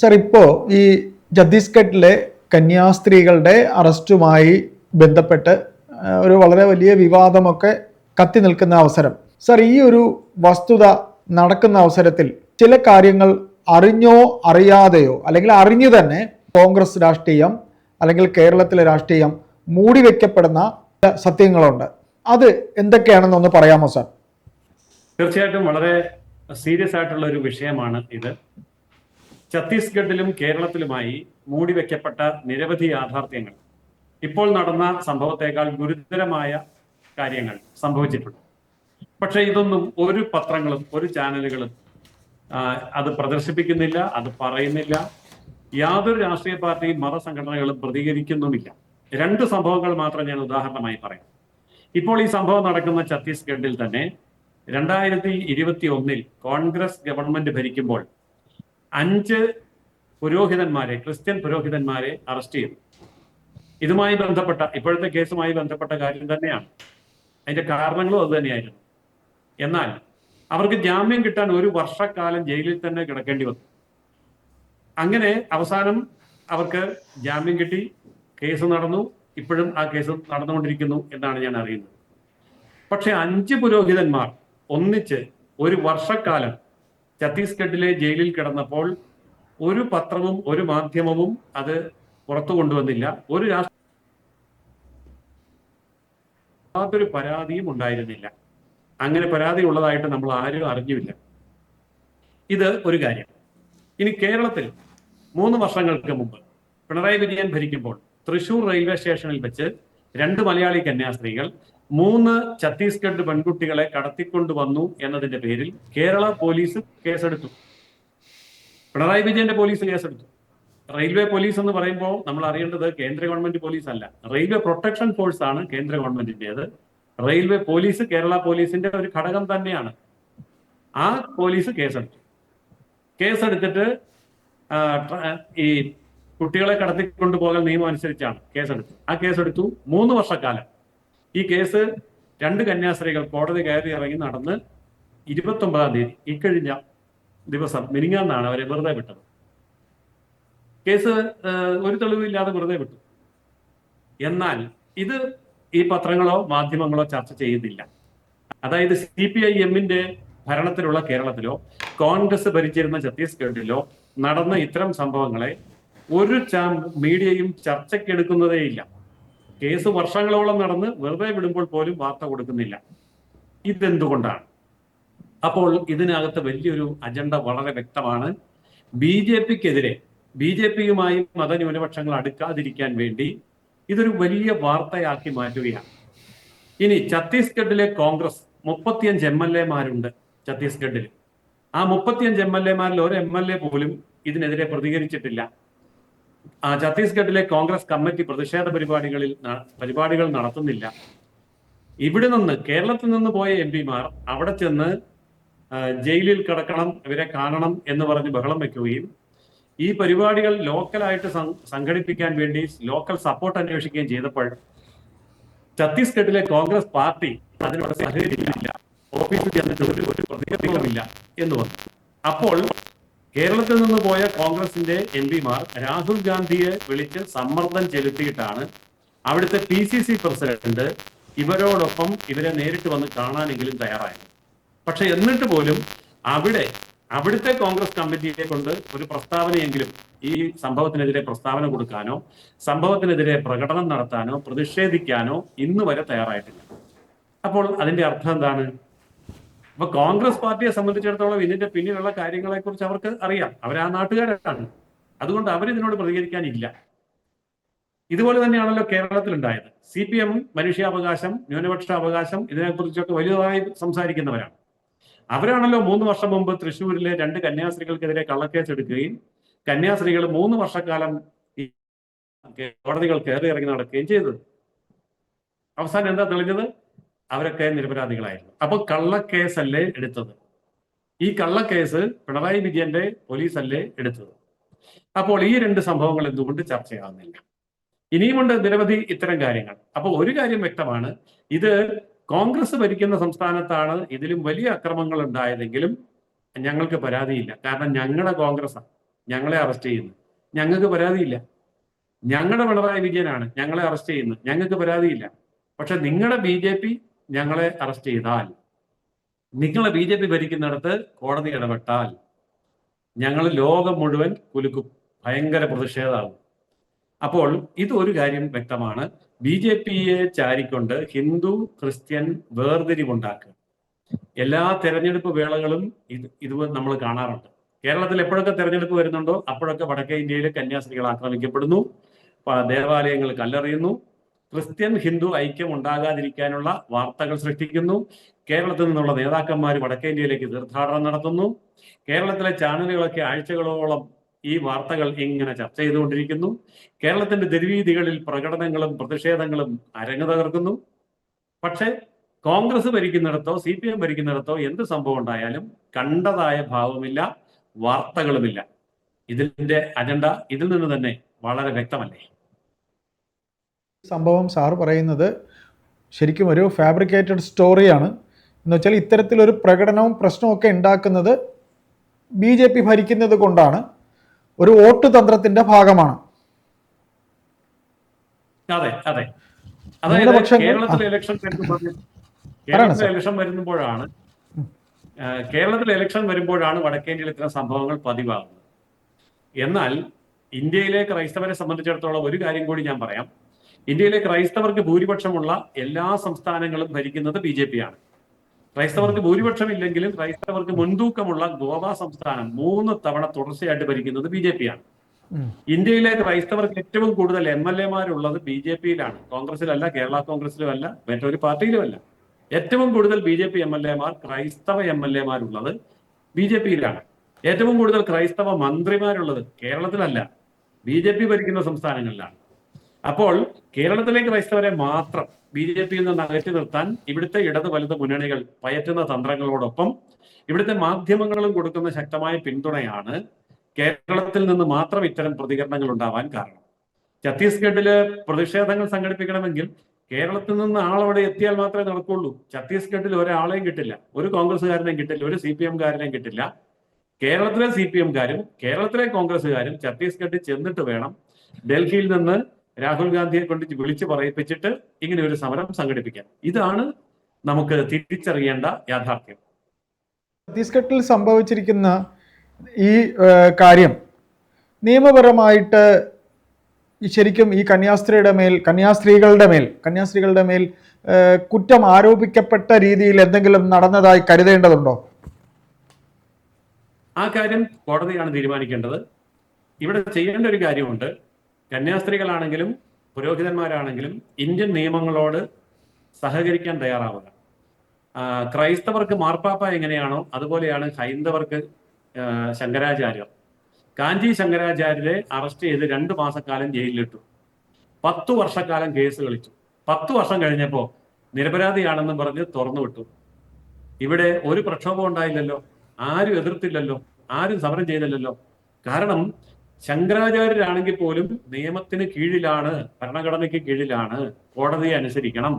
Sir ഇപ്പോ ഈ ഛത്തീസ്ഗഡിലെ കന്യാസ്ത്രീകളുടെ അറസ്റ്റുമായി ബന്ധപ്പെട്ട് ഒരു വളരെ വലിയ വിവാദമൊക്കെ കത്തി നിൽക്കുന്ന അവസരം. സർ ഈ ഒരു വസ്തുത നടക്കുന്ന അവസരത്തിൽ ചില കാര്യങ്ങൾ അറിഞ്ഞോ അറിയാതെയോ അല്ലെങ്കിൽ അറിഞ്ഞു തന്നെ കോൺഗ്രസ് രാഷ്ട്രീയം അല്ലെങ്കിൽ കേരളത്തിലെ രാഷ്ട്രീയം മൂടിവെക്കപ്പെടുന്ന ചില സത്യങ്ങളുണ്ട്. അത് എന്തൊക്കെയാണെന്ന് ഒന്ന് പറയാമോ സർ? തീർച്ചയായിട്ടും വളരെ സീരിയസ് ആയിട്ടുള്ള ഒരു വിഷയമാണ് ഇത്. ഛത്തീസ്ഗഡിലും കേരളത്തിലുമായി മൂടിവെക്കപ്പെട്ട നിരവധി യാഥാർത്ഥ്യങ്ങൾ. ഇപ്പോൾ നടന്ന സംഭവത്തെക്കാൾ ഗുരുതരമായ കാര്യങ്ങൾ സംഭവിച്ചിട്ടുണ്ട്. പക്ഷെ ഇതൊന്നും ഒരു പത്രങ്ങളും ഒരു ചാനലുകളും അത് പ്രദർശിപ്പിക്കുന്നില്ല അത് പറയുന്നില്ല. യാതൊരു രാഷ്ട്രീയ പാർട്ടിയും മതസംഘടനകളും പ്രതികരിക്കുന്നുമില്ല. രണ്ട് സംഭവങ്ങൾ മാത്രം ഞാൻ ഉദാഹരണമായി പറയാം. ഇപ്പോൾ ഈ സംഭവം നടക്കുന്ന ഛത്തീസ്ഗഡിൽ തന്നെ രണ്ടായിരത്തി ഇരുപത്തി ഒന്നിൽ കോൺഗ്രസ് ഗവൺമെന്റ് ഭരിക്കുമ്പോൾ അഞ്ച് പുരോഹിതന്മാരെ ക്രിസ്ത്യൻ പുരോഹിതന്മാരെ അറസ്റ്റ് ചെയ്തു. ഇതുമായി ബന്ധപ്പെട്ട ഇപ്പോഴത്തെ കേസുമായി ബന്ധപ്പെട്ട കാര്യം തന്നെയാണ്. അതിന്റെ കാരണങ്ങളും അത് തന്നെയായിരുന്നു. എന്നാൽ അവർക്ക് ജാമ്യം കിട്ടാൻ ഒരു വർഷക്കാലം ജയിലിൽ തന്നെ കിടക്കേണ്ടി വന്നു. അങ്ങനെ അവസാനം അവർക്ക് ജാമ്യം കിട്ടി കേസ് നടന്നു. ഇപ്പോഴും ആ കേസ് നടന്നുകൊണ്ടിരിക്കുന്നു എന്നാണ് ഞാൻ അറിയുന്നത്. പക്ഷെ അഞ്ച് പുരോഹിതന്മാർ ഒന്നിച്ച് ഒരു വർഷക്കാലം ഛത്തീസ്ഗഡിലെ ജയിലിൽ കിടന്നപ്പോൾ ഒരു പത്രവും ഒരു മാധ്യമവും അത് പുറത്തു കൊണ്ടുവന്നില്ല. ഒരു രാഷ്ട്ര യാതൊരു പരാതിയും ഉണ്ടായിരുന്നില്ല. അങ്ങനെ പരാതി ഉള്ളതായിട്ട് നമ്മൾ ആരും അറിഞ്ഞില്ല. ഇത് ഒരു കാര്യം. ഇനി കേരളത്തിൽ മൂന്ന് വർഷങ്ങൾക്ക് മുമ്പ് പിണറായി വിജയൻ ഭരിക്കുമ്പോൾ തൃശൂർ റെയിൽവേ സ്റ്റേഷനിൽ വെച്ച് രണ്ട് മലയാളി കന്യാസ്ത്രീകൾ മൂന്ന് ഛത്തീസ്ഗഡ് പെൺകുട്ടികളെ കടത്തിക്കൊണ്ടുവന്നു എന്നതിന്റെ പേരിൽ കേരള പോലീസ് കേസെടുത്തു. പിണറായി വിജയന്റെ പോലീസ് കേസെടുത്തു. റെയിൽവേ പോലീസ് എന്ന് പറയുമ്പോൾ നമ്മൾ അറിയേണ്ടത് കേന്ദ്ര ഗവൺമെന്റ് പോലീസ് അല്ല റെയിൽവേ പ്രൊട്ടക്ഷൻ ഫോഴ്സ് ആണ് കേന്ദ്ര ഗവൺമെന്റിന്റേത്. റെയിൽവേ പോലീസ് കേരള പോലീസിന്റെ ഒരു ഘടകം തന്നെയാണ്. ആ പോലീസ് കേസെടുത്തു. കേസെടുത്തിട്ട് ഈ കുട്ടികളെ കടത്തിക്കൊണ്ടുപോകൽ നിയമം അനുസരിച്ചാണ് കേസെടുത്തു ആ കേസെടുത്തു മൂന്ന് വർഷക്കാലം. ഈ കേസ് രണ്ട് കന്യാസ്ത്രീകൾ കോടതി കയറി ഇറങ്ങി നടന്ന് ഇരുപത്തി ഒമ്പതാം തീയതി ഇക്കഴിഞ്ഞ ദിവസം മിനിങ്ങാന്നാണ് അവരെ വെറുതെ വിട്ടത്. കേസ് ഒരു തെളിവില്ലാതെ വെറുതെ വിട്ടു. എന്നാൽ ഇത് ഈ പത്രങ്ങളോ മാധ്യമങ്ങളോ ചർച്ച ചെയ്യുന്നില്ല. അതായത് സി പി ഐ എമ്മിന്റെ ഭരണത്തിലുള്ള കേരളത്തിലോ കോൺഗ്രസ് ഭരിച്ചിരുന്ന ഛത്തീസ്ഗഡിലോ നടന്ന ഇത്തരം സംഭവങ്ങളെ ഒരു ചാ മീഡിയയും ചർച്ചയ്ക്കെടുക്കുന്നതേയില്ല കേസ് വർഷങ്ങളോളം നടന്ന് വെറുതെ വിടുമ്പോൾ പോലും വാർത്ത കൊടുക്കുന്നില്ല. ഇതെന്തുകൊണ്ടാണ്? അപ്പോൾ ഇതിനകത്ത് വലിയൊരു അജണ്ട വളരെ വ്യക്തമാണ്. ബി ജെ പിക്കെതിരെ ബി ജെ പിയുമായി മതന്യൂനപക്ഷങ്ങൾ അടുക്കാതിരിക്കാൻ വേണ്ടി ഇതൊരു വലിയ വാർത്തയാക്കി മാറ്റുകയാണ്. ഇനി ഛത്തീസ്ഗഡിലെ കോൺഗ്രസ് മുപ്പത്തിയഞ്ച് എം എൽ എമാരുണ്ട് ഛത്തീസ്ഗഡിൽ ആ മുപ്പത്തിയഞ്ച് എം എൽ എമാരിൽ ഒരു എം എൽ എ പോലും ഇതിനെതിരെ പ്രതികരിച്ചിട്ടില്ല. ഛത്തീസ്ഗഡിലെ കോൺഗ്രസ് കമ്മിറ്റി പ്രതിഷേധ പരിപാടികളിൽ പരിപാടികൾ നടത്തുന്നില്ല. ഇവിടെ നിന്ന് കേരളത്തിൽ നിന്ന് പോയ എം പിമാർ അവിടെ ചെന്ന് ജയിലിൽ കിടക്കണം ഇവരെ കാണണം എന്ന് പറഞ്ഞ് ബഹളം വെക്കുകയും ഈ പരിപാടികൾ ലോക്കലായിട്ട് സംഘടിപ്പിക്കാൻ വേണ്ടി ലോക്കൽ സപ്പോർട്ട് അന്വേഷിക്കുകയും ചെയ്തപ്പോൾ ഛത്തീസ്ഗഡിലെ കോൺഗ്രസ് പാർട്ടി അതിനോട് സഹകരിക്കുന്നില്ല. ഓഫീസിൽ ചെന്നിട്ട് ഒരു പ്രതികരണവുമില്ല എന്ന് വന്നു അപ്പോൾ കേരളത്തിൽ നിന്ന് പോയ കോൺഗ്രസിന്റെ എം പിമാർ രാഹുൽ ഗാന്ധിയെ വിളിച്ച് സമ്മർദ്ദം ചെലുത്തിയിട്ടാണ് അവിടുത്തെ പി സി സി പ്രസിഡന്റ് ഇവരോടൊപ്പം ഇവരെ നേരിട്ട് വന്ന് കാണാനെങ്കിലും തയ്യാറായത്. പക്ഷെ എന്നിട്ട് പോലും അവിടെ അവിടുത്തെ കോൺഗ്രസ് കമ്മിറ്റിയെ കൊണ്ട് ഒരു പ്രസ്താവനയെങ്കിലും ഈ സംഭവത്തിനെതിരെ പ്രസ്താവന കൊടുക്കാനോ സംഭവത്തിനെതിരെ പ്രകടനം നടത്താനോ പ്രതിഷേധിക്കാനോ ഇന്ന് വരെ തയ്യാറായിട്ടില്ല. അപ്പോൾ അതിന്റെ അർത്ഥം എന്താണ്? അപ്പൊ കോൺഗ്രസ് പാർട്ടിയെ സംബന്ധിച്ചിടത്തോളം ഇതിന്റെ പിന്നിലുള്ള കാര്യങ്ങളെ കുറിച്ച് അവർക്ക് അറിയാം. അവർ ആ നാട്ടുകാരാണ്. അതുകൊണ്ട് അവരിതിനോട് പ്രതികരിക്കാനില്ല. ഇതുപോലെ തന്നെയാണല്ലോ കേരളത്തിൽ ഉണ്ടായത് സി പി എം മനുഷ്യാവകാശം ന്യൂനപക്ഷ അവകാശം ഇതിനെക്കുറിച്ചൊക്കെ വലുതായി സംസാരിക്കുന്നവരാണ്. അവരാണല്ലോ മൂന്ന് വർഷം മുമ്പ് തൃശ്ശൂരിലെ രണ്ട് കന്യാസ്ത്രീകൾക്കെതിരെ കള്ളക്കേസ് എടുക്കുകയും കന്യാസ്ത്രീകൾ മൂന്ന് വർഷക്കാലം കോടതികൾ കയറി ഇറങ്ങി നടക്കുകയും ചെയ്തത്. അവസാനം എന്താ തെളിഞ്ഞത്? അവരൊക്കെ നിരപരാധികളായിരുന്നു. അപ്പൊ കള്ളക്കേസല്ലേ എടുത്തത്? ഈ കള്ളക്കേസ് പിണറായി വിജയന്റെ പോലീസല്ലേ എടുത്തത്? അപ്പോൾ ഈ രണ്ട് സംഭവങ്ങൾ എന്തുകൊണ്ട് ചർച്ചയാകുന്നില്ല ഇനിയുമുണ്ട് നിരവധി ഇത്തരം കാര്യങ്ങൾ. അപ്പോൾ ഒരു കാര്യം വ്യക്തമാണ്. ഇത് കോൺഗ്രസ് ഭരിക്കുന്ന സംസ്ഥാനത്താണ് ഇതിലും വലിയ അക്രമങ്ങൾ ഉണ്ടായതെങ്കിലും ഞങ്ങൾക്ക് പരാതിയില്ല. കാരണം ഞങ്ങളുടെ കോൺഗ്രസ് ഞങ്ങളെ അറസ്റ്റ് ചെയ്യുന്നു. ഞങ്ങൾക്ക് പരാതിയില്ല. ഞങ്ങളുടെ പിണറായി വിജയനാണ് ഞങ്ങളെ അറസ്റ്റ് ചെയ്യുന്നു. ഞങ്ങൾക്ക് പരാതിയില്ല. പക്ഷെ നിങ്ങളുടെ ബി ജെ പി ഞങ്ങളെ അറസ്റ്റ് ചെയ്താൽ. നിങ്ങളെ ബി ജെ പി ഭരിക്കുന്നിടത്ത് കോടതി ഇടപെട്ടാൽ ഞങ്ങൾ ലോകം മുഴുവൻ കുലുക്കും. ഭയങ്കര പ്രതിഷേധമാണ്. അപ്പോൾ ഇത് ഒരു കാര്യം വ്യക്തമാണ്. ബി ജെ പിയെ ചാരിക്കൊണ്ട് ഹിന്ദു ക്രിസ്ത്യൻ വേർതിരിവുണ്ടാക്കുക. എല്ലാ തെരഞ്ഞെടുപ്പ് വേളകളും ഇത് ഇത് നമ്മൾ കാണാറുണ്ട്. കേരളത്തിൽ എപ്പോഴൊക്കെ തെരഞ്ഞെടുപ്പ് വരുന്നുണ്ടോ? അപ്പോഴൊക്കെ വടക്കേ ഇന്ത്യയിലെ കന്യാസ്ത്രീകൾ ആക്രമിക്കപ്പെടുന്നു. ദേവാലയങ്ങൾ കല്ലെറിയുന്നു. ക്രിസ്ത്യൻ ഹിന്ദു ഐക്യം ഉണ്ടാകാതിരിക്കാനുള്ള വാർത്തകൾ സൃഷ്ടിക്കുന്നു. കേരളത്തിൽ നിന്നുള്ള നേതാക്കന്മാർ വടക്കേ ഇന്ത്യയിലേക്ക് തീർത്ഥാടനം നടത്തുന്നു. കേരളത്തിലെ ചാനലുകളൊക്കെ ആഴ്ചകളോളം ഈ വാർത്തകൾ ഇങ്ങനെ ചർച്ച ചെയ്തുകൊണ്ടിരിക്കുന്നു. കേരളത്തിന്റെ തെരുവീതികളിൽ പ്രകടനങ്ങളും പ്രതിഷേധങ്ങളും അരങ്ങ് തകർക്കുന്നു. പക്ഷേ കോൺഗ്രസ് ഭരിക്കുന്നിടത്തോ സി പി എം ഭരിക്കുന്നിടത്തോ എന്ത് സംഭവം ഉണ്ടായാലും കണ്ടതായ ഭാവമില്ല വാർത്തകളുമില്ല. ഇതിന്റെ അജണ്ട ഇതിൽ നിന്ന് തന്നെ വളരെ വ്യക്തമല്ലേ? സംഭവം സാർ പറയുന്നത് ശരിക്കും ഒരു ഫാബ്രിക്കേറ്റഡ് സ്റ്റോറിയാണ് എന്ന് വെച്ചാൽ ഇത്തരത്തിലൊരു പ്രകടനവും പ്രശ്നവും ഒക്കെ ഉണ്ടാക്കുന്നത് ബി ജെ പി ഭരിക്കുന്നത് കൊണ്ടാണ്. ഒരു വോട്ട് തന്ത്രത്തിന്റെ ഭാഗമാണ്. അതെ അതെ. കേരളത്തിലെ ഇലക്ഷൻ കേരളത്തിലെ ഇലക്ഷൻ വരുമ്പോഴാണ് കേരളത്തിലെ ഇലക്ഷൻ വരുമ്പോഴാണ് വടക്കേന്ത്യയിൽ ഇത്തരം സംഭവങ്ങൾ പതിവാകുന്നത്. എന്നാൽ ഇന്ത്യയിലെ ക്രൈസ്തവരെ സംബന്ധിച്ചിടത്തോളം ഒരു കാര്യം കൂടി ഞാൻ പറയാം. ഇന്ത്യയിലെ ക്രൈസ്തവർക്ക് ഭൂരിപക്ഷമുള്ള എല്ലാ സംസ്ഥാനങ്ങളും ഭരിക്കുന്നത് ബി ജെ പി ആണ്. ക്രൈസ്തവർക്ക് ഭൂരിപക്ഷം ഇല്ലെങ്കിലും ക്രൈസ്തവർക്ക് മുൻതൂക്കമുള്ള ഗോവ സംസ്ഥാനം മൂന്ന് തവണ തുടർച്ചയായിട്ട് ഭരിക്കുന്നത് ബി ജെ പി ആണ്. ഇന്ത്യയിലെ ക്രൈസ്തവർക്ക് ഏറ്റവും കൂടുതൽ എം എൽ എമാരുള്ളത് ബി ജെ പിയിലാണ്. കോൺഗ്രസിലല്ല കേരള കോൺഗ്രസിലും അല്ല മറ്റൊരു പാർട്ടിയിലുമല്ല. ഏറ്റവും കൂടുതൽ B J P M L എമാർ ക്രൈസ്തവ എം എൽ എമാരുള്ളത് ബി ജെ പിയിലാണ്. ഏറ്റവും കൂടുതൽ ക്രൈസ്തവ മന്ത്രിമാരുള്ളത് കേരളത്തിലല്ല ബി ജെ പി ഭരിക്കുന്ന സംസ്ഥാനങ്ങളിലാണ്. അപ്പോൾ കേരളത്തിലേക്ക് ക്രൈസ്തവരെ മാത്രം ബി ജെ പിയിൽ നിന്ന് അകറ്റി നിർത്താൻ ഇവിടുത്തെ ഇടത് വലത് മുന്നണികൾ പയറ്റുന്ന തന്ത്രങ്ങളോടൊപ്പം ഇവിടുത്തെ മാധ്യമങ്ങളും കൊടുക്കുന്ന ശക്തമായ പിന്തുണയാണ് കേരളത്തിൽ നിന്ന് മാത്രം ഇത്തരം പ്രതികരണങ്ങൾ ഉണ്ടാവാൻ കാരണം. ഛത്തീസ്ഗഡിൽ പ്രതിഷേധങ്ങൾ സംഘടിപ്പിക്കണമെങ്കിൽ കേരളത്തിൽ നിന്ന് ആളവിടെ എത്തിയാൽ മാത്രമേ നടക്കുള്ളൂ. ഛത്തീസ്ഗഡിൽ ഒരാളെയും കിട്ടില്ല ഒരു കോൺഗ്രസ്സുകാരനെയും കിട്ടില്ല ഒരു സി പി എംകാരനെയും കിട്ടില്ല. കേരളത്തിലെ സി പി എംകാരും കേരളത്തിലെ കോൺഗ്രസ്സുകാരും ഛത്തീസ്ഗഡിൽ ചെന്നിട്ട് വേണം ഡൽഹിയിൽ നിന്ന് രാഹുൽ ഗാന്ധിയെ കൊണ്ട് വിളിച്ചു പറയിപ്പിച്ചിട്ട് ഇങ്ങനെ ഒരു സമരം സംഘടിപ്പിക്കാം. ഇതാണ് നമുക്ക് തിരിച്ചറിയേണ്ട യാഥാർത്ഥ്യം. ഛത്തീസ്ഗഡിൽ സംഭവിച്ചിരിക്കുന്ന ഈ കാര്യം നിയമപരമായിട്ട് ശരിക്കും ഈ കന്യാസ്ത്രീയുടെ മേൽ കന്യാസ്ത്രീകളുടെ മേൽ കന്യാസ്ത്രീകളുടെ മേൽ കുറ്റം ആരോപിക്കപ്പെട്ട രീതിയിൽ എന്തെങ്കിലും നടന്നതായി കരുതേണ്ടതുണ്ടോ? ആ കാര്യം കോടതിയാണ് തീരുമാനിക്കേണ്ടത്. ഇവിടെ ചെയ്യേണ്ട ഒരു കാര്യമുണ്ട്. കന്യാസ്ത്രീകളാണെങ്കിലും പുരോഹിതന്മാരാണെങ്കിലും ഇന്ത്യൻ നിയമങ്ങളോട് സഹകരിക്കാൻ തയ്യാറാവുക. ക്രൈസ്തവർക്ക് മാർപ്പാപ്പ എങ്ങനെയാണോ അതുപോലെയാണ് ഹൈന്ദവർക്ക് ശങ്കരാചാര്യർ. കാഞ്ചി ശങ്കരാചാര്യരെ അറസ്റ്റ് ചെയ്ത് രണ്ടു മാസക്കാലം ജയിലിലിട്ടു. പത്തു വർഷക്കാലം കേസ് കളിച്ചു. പത്തു വർഷം കഴിഞ്ഞപ്പോൾ നിരപരാധിയാണെന്ന് പറഞ്ഞ് തുറന്നു വിട്ടു. ഇവിടെ ഒരു പ്രക്ഷോഭം ഉണ്ടായില്ലല്ലോ. ആരും എതിർത്തില്ലല്ലോ. ആരും സമരം ചെയ്തില്ലല്ലോ. കാരണം ശങ്കരാചാര്യരാണെങ്കിൽ പോലും നിയമത്തിന് കീഴിലാണ് ഭരണഘടനയ്ക്ക് കീഴിലാണ് കോടതിയെ അനുസരിക്കണം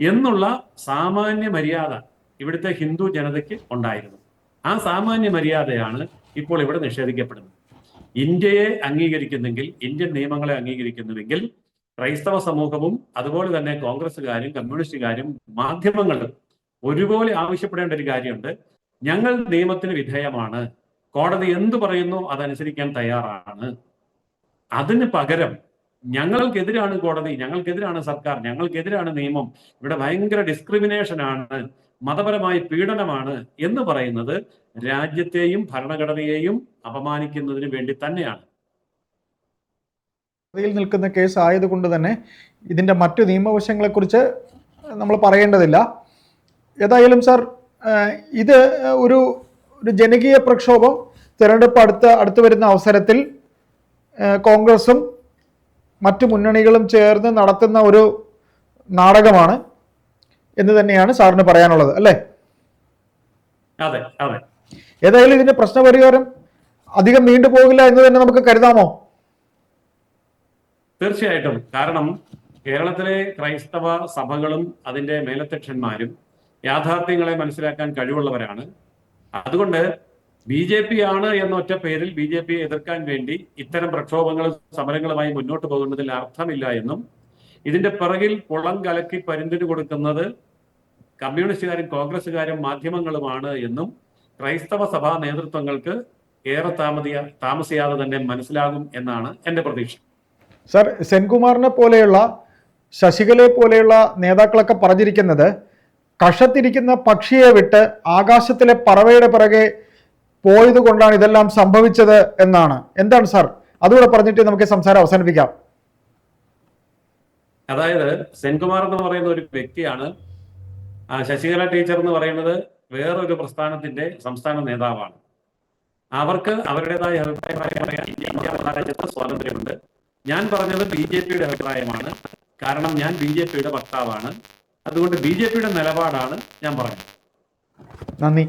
എന്നുള്ള സാമാന്യ മര്യാദ ഇവിടുത്തെ ഹിന്ദു ജനതയ്ക്ക് ഉണ്ടായിരുന്നു. ആ സാമാന്യ മര്യാദയാണ് ഇപ്പോൾ ഇവിടെ നിഷേധിക്കപ്പെടുന്നത്. ഇന്ത്യയെ അംഗീകരിക്കുന്നെങ്കിൽ ഇന്ത്യൻ നിയമങ്ങളെ അംഗീകരിക്കുന്നുവെങ്കിൽ ക്രൈസ്തവ സമൂഹവും അതുപോലെ തന്നെ കോൺഗ്രസ്സുകാരും കമ്മ്യൂണിസ്റ്റുകാരും മാധ്യമങ്ങളും ഒരുപോലെ ആവശ്യപ്പെടേണ്ട ഒരു കാര്യമുണ്ട്. ഞങ്ങൾ നിയമത്തിന് വിധേയമാണ്. കോടതി എന്ത് പറയുന്നു അതനുസരിക്കാൻ തയ്യാറാണ്. അതിന് പകരം ഞങ്ങൾക്കെതിരാണ് കോടതി ഞങ്ങൾക്കെതിരാണ് സർക്കാർ ഞങ്ങൾക്കെതിരാണ് നിയമം. ഇവിടെ ഭയങ്കര ഡിസ്ക്രിമിനേഷൻ ആണ് മതപരമായ പീഡനമാണ് എന്ന് പറയുന്നത് രാജ്യത്തെയും ഭരണഘടനയെയും അപമാനിക്കുന്നതിന് വേണ്ടി തന്നെയാണ്. കോടതിയിൽ നിൽക്കുന്ന കേസ് ആയതുകൊണ്ട് തന്നെ ഇതിന്റെ മറ്റു നിയമവശങ്ങളെക്കുറിച്ച് നമ്മൾ പറയേണ്ടതില്ല. ഏതായാലും സാർ ഇത് ഒരു ഒരു ജനകീയ പ്രക്ഷോഭം തിരഞ്ഞെടുപ്പ് അടുത്ത അടുത്തു വരുന്ന അവസരത്തിൽ കോൺഗ്രസും മറ്റു മുന്നണികളും ചേർന്ന് നടത്തുന്ന ഒരു നാടകമാണ് എന്ന് തന്നെയാണ് സാറിന് പറയാനുള്ളത് അല്ലേ? അതെ അതെ. ഏതായാലും ഇതിന്റെ പ്രശ്നപരിഹാരം അധികം നീണ്ടു പോകില്ല എന്ന് തന്നെ നമുക്ക് കരുതാമോ? തീർച്ചയായിട്ടും. കാരണം കേരളത്തിലെ ക്രൈസ്തവ സഭകളും അതിന്റെ മേലധ്യക്ഷന്മാരും യാഥാർത്ഥ്യങ്ങളെ മനസ്സിലാക്കാൻ കഴിവുള്ളവരാണ്. അതുകൊണ്ട് ബി ജെ പി ആണ് എന്ന ഒറ്റ പേരിൽ ബി ജെ പിയെ എതിർക്കാൻ വേണ്ടി ഇത്തരം പ്രക്ഷോഭങ്ങളും സമരങ്ങളുമായി മുന്നോട്ട് പോകുന്നതിൽ അർത്ഥമില്ല എന്നും ഇതിന്റെ പിറകിൽ കുളം കലക്കി പരിന്തിന് കൊടുക്കുന്നത് കമ്മ്യൂണിസ്റ്റുകാരും കോൺഗ്രസ്സുകാരും മാധ്യമങ്ങളുമാണ് എന്നും ക്രൈസ്തവ സഭാ നേതൃത്വങ്ങൾക്ക് ഏറെ താമതിയ താമസിയാതെ തന്നെ മനസ്സിലാകും എന്നാണ് എന്റെ പ്രതീക്ഷ. സർ സെൻകുമാറിനെ പോലെയുള്ള ശശികലയെ പോലെയുള്ള നേതാക്കളൊക്കെ പറഞ്ഞിരിക്കുന്നത് കഷത്തിരിക്കുന്ന പക്ഷിയെ വിട്ട് ആകാശത്തിലെ പറവയുടെ പിറകെ പോയത് കൊണ്ടാണ് ഇതെല്ലാം സംഭവിച്ചത് എന്നാണ്. എന്താണ് സാർ? അതുകൂടെ പറഞ്ഞിട്ട് നമുക്ക് സംസാരം അവസാനിപ്പിക്കാം. അതായത് സെൻകുമാർ എന്ന് പറയുന്ന ഒരു വ്യക്തിയാണ് ശശികല ടീച്ചർ എന്ന് പറയുന്നത് വേറൊരു പ്രസ്ഥാനത്തിന്റെ സംസ്ഥാന നേതാവാണ്. അവർക്ക് അവരുടേതായ അഭിപ്രായമായി പറയാൻ ഇന്ത്യ മഹാരാജ്യത്ത് സ്വാതന്ത്ര്യമുണ്ട്. ഞാൻ പറഞ്ഞത് ബി ജെ പിയുടെ അഭിപ്രായമാണ്. കാരണം ഞാൻ ബി ജെ പിയുടെ വക്താവാണ്. അതുകൊണ്ട് ബി ജെ പിയുടെ നിലപാടാണ് ഞാൻ പറഞ്ഞത്. നന്ദി.